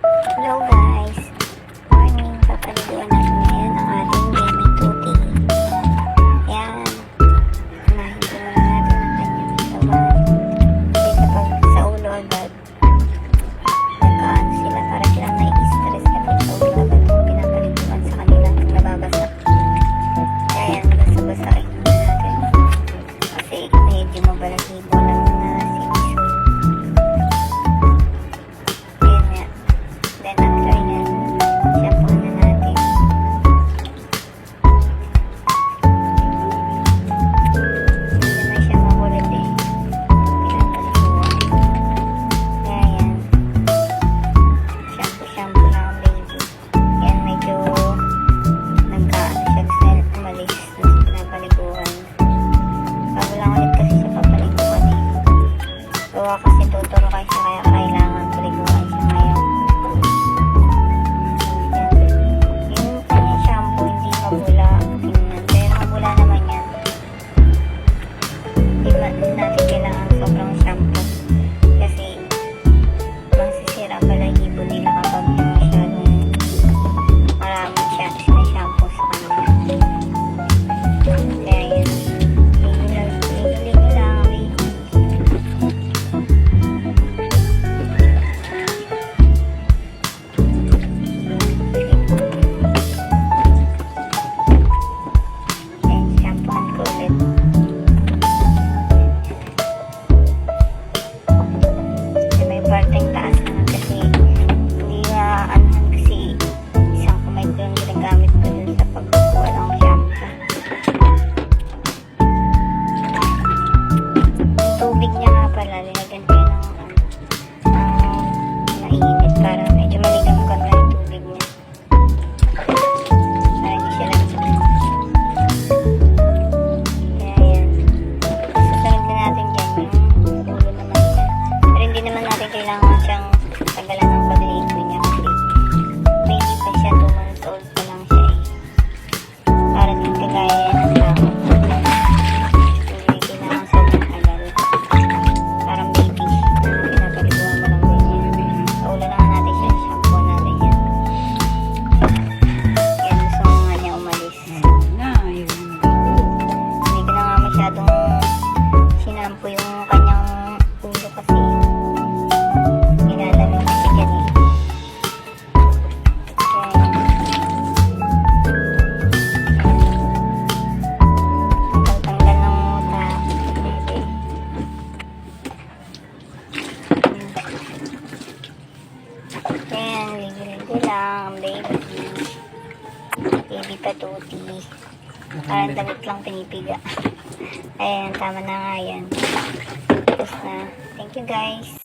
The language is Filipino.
Hello guys! Morning! Papaliguan natin ngayon ang ating baby tuti. Ayan. Unahin ko na natin ang kanyang dalawa. Dito pag sa ulo agad. Nagkaan sila para silang nai-stress natin sa ulo agad kung pinapaliguan sa kanila at nababasa. Ayan, basa-basain natin. Kasi medyo mabalahibo na Cây. konti lang, baby. Hindi pa tuti. Parang damit lang pinipiga. Ayan, tama na nga yan. Tapos na. Thank you guys.